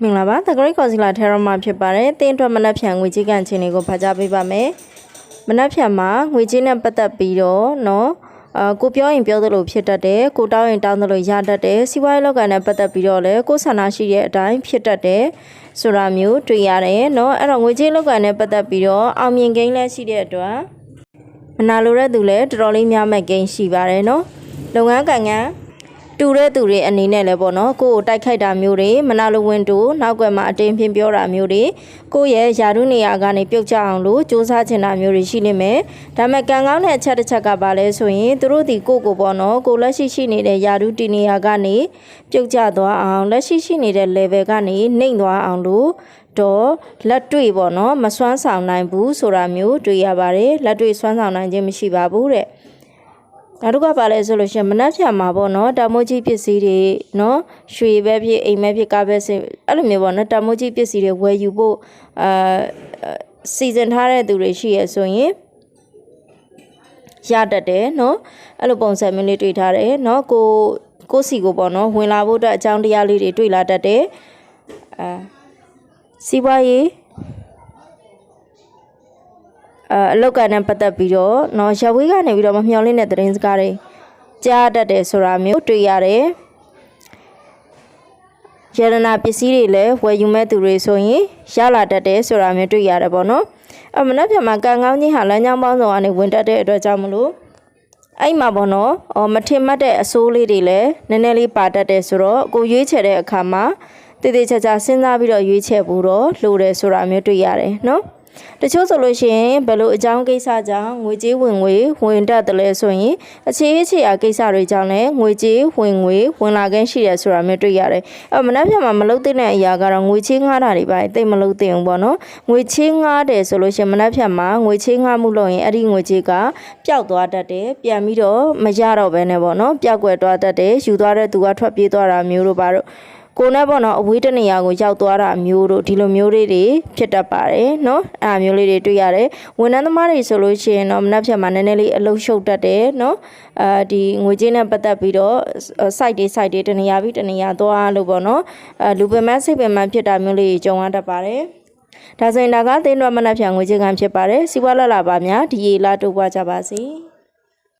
မင်္ဂလာပါတဂရိတ်ကော်စီလာထဲရမှာဖြစ်ပါတယ်တင်းအတွက်မနက်ဖြန်ငွေကြေးကန်ချင်းတွေကိုဖတ်ကြားပေးပါမယ်မနက်ဖြန်မှာငွေကြေးနဲ့ပတ်သက်ပြီးတော့เนาะအာကိုပြောရင်ပြောသလိုဖြစ်တတ်တယ်ကိုတောင်းရင်တောင်းသလိုရတတ်တယ်စီးပွားရေးလောက်ကနဲ့ပတ်သက်ပြီးတော့လည်းကိုယ်ဆန္ဒရှိတဲ့အတိုင်းဖြစ်တတ်တယ်ဆိုတာမျိုးတွေ့ရတယ်เนาะအဲ့တော့ငွေကြေးလောက်ကနဲ့ပတ်သက်ပြီးတော့အောင်မြင်ကိန်းလည်းရှိတဲ့အတွက်မနာလိုတဲ့သူလည်းတော်တော်လေးများမဲ့ကိန်းရှိပါတယ်เนาะလုပ်ငန်းကံကံ တူတဲ့သူတွေအနေနဲ့လည်းပေါ့နော်ကိုယ့်ကိုတိုက်ခိုက်တာမျိုးတွေမနာလိုဝင်တူနောက်ွယ်မှာအတင်းဖြင်းပြောတာမျိုးတွေကိုယ့်ရဲ့ယာရုနေရာကနေပြုတ်ကျအောင်လို့စူးစမ်းချင်တာမျိုးတွေရှိနေမယ်ဒါပေမဲ့ကံကောင်းတဲ့အချက်တစ်ချက်ကပါလဲဆိုရင်သူတို့ဒီကိုယ့်ကိုပေါ့နော်ကိုယ်လက်ရှိရှိနေတဲ့ယာရုတီနေရာကနေပြုတ်ကျသွားအောင်လက်ရှိရှိနေတဲ့ level ကနေနှိမ့်သွားအောင်လို့တော့လက်တွေ့ပေါ့နော်မစွမ်းဆောင်နိုင်ဘူးဆိုတာမျိုးတွေ့ရပါတယ်လက်တွေ့စွမ်းဆောင်နိုင်ခြင်းမရှိပါဘူးတဲ့ နောက်တစ်ခါပါလဲဆိုလို့ရှိရင်မနှက်ဖြာမှာပေါ့နော်တာမိုးကြီးပစ္စည်းတွေနော်ရွှေပဲဖြစ်အိမ်ပဲဖြစ်ကားပဲဖြစ်အဲ့လိုမျိုးပေါ့နော်တာမိုးကြီးပစ္စည်းတွေဝယ်ယူဖို့အာစီစဉ်ထားတဲ့သူတွေရှိရဆိုရင်ရတတ်တယ်နော်အဲ့လိုပုံစံမျိုးလေးတွေ့ထားတယ်နော်ကိုကိုစီကိုပေါ့နော်ဝင်လာဖို့အတွက်အကြောင်းတရားလေးတွေတွေ့လာတတ်တယ်အာစီးပွားရေး အလောက်ကနဲ့ပတ်သက်ပြီးတော့နော်ရဝေးကနေပြီးတော့မမျှော်လင့်တဲ့သတင်းစကားတွေကြားတတ်တယ်ဆိုတာမျိုးတွေ့ရတယ်ရတနာပစ္စည်းတွေလည်းဝယ်ယူမဲ့သူတွေဆိုရင်ရလာတတ်တယ်ဆိုတာမျိုးတွေ့ရတယ်ပေါ့နော်အမနက်ဖြန်မှာကံကောင်းခြင်းဟာလမ်းကြောင်းပေါင်းစုံကနေဝင်တက်တဲ့အတွက်ကြောင့်မလို့အဲ့မှာပေါ့နော်အော်မထင်မှတ်တဲ့အဆိုးလေးတွေလည်းနည်းနည်းလေးပါတတ်တယ်ဆိုတော့ကိုရွေးချယ်တဲ့အခါမှာတည်တည်ချာချာစဉ်းစားပြီးတော့ရွေးချယ်ဖို့တော့လိုတယ်ဆိုတာမျိုးတွေ့ရတယ်နော် တချို့ဆိုလို့ရှိရင်ဘယ်လိုအကြောင်းကိစ္စကြောင့်ငွေကြေးဝင်ငွေဝင်တတ်တယ်လဲဆိုရင်အခြေအခြေအကိစ္စတွေကြောင့်လည်းငွေကြေးဝင်ငွေဝင်လာခြင်းရှိတယ်ဆိုတာမျိုးတွေ့ရတယ်။အဲမနှက်ဖြန်မှာမလုပ်တဲ့အရာကတော့ငွေချေးငှားတာတွေပါတိတ်မလုပ်သင့်ဘူးပေါ့နော်။ငွေချေးငှားတယ်ဆိုလို့ရှိရင်မနှက်ဖြန်မှာငွေချေးငှားမှုလုပ်ရင်အဲ့ဒီငွေချေးကပျောက်သွားတတ်တယ်။ပြန်ပြီးတော့မရတော့ဘဲနဲ့ပေါ့နော်။ပျောက်ကွယ်သွားတတ်တယ်။ယူသွားတဲ့သူကထွက်ပြေးသွားတာမျိုးတို့ပါတော့ ကိုနဲ့ပေါ့နော်အဝေးတနေရာကိုရောက်သွားတာမျိုးတို့ဒီလိုမျိုးလေးတွေဖြစ်တတ်ပါတယ်နော်အဲအမျိုးလေးတွေတွေ့ရတယ်ဝန်ထမ်းသမားတွေဆိုလို့ရှိရင်တော့မနှက်ဖြတ်မှာနည်းနည်းလေးအလုရှုပ်တတ်တယ်နော်အဲဒီငွေကြေးနဲ့ပတ်သက်ပြီးတော့ site တွေ site တွေတနေရာပြီးတနေရာသွားလို့ပေါ့နော်အဲလူပင်မစိတ်ပင်မဖြစ်တာမျိုးလေးကြုံရတတ်ပါတယ်ဒါဆိုရင်ဒါကသင်းတော်မနှက်ဖြတ်ငွေကြေးကံဖြစ်ပါတယ်စီးပွားလက်လာပါများဒီရေလာတို့ပွားကြပါစေ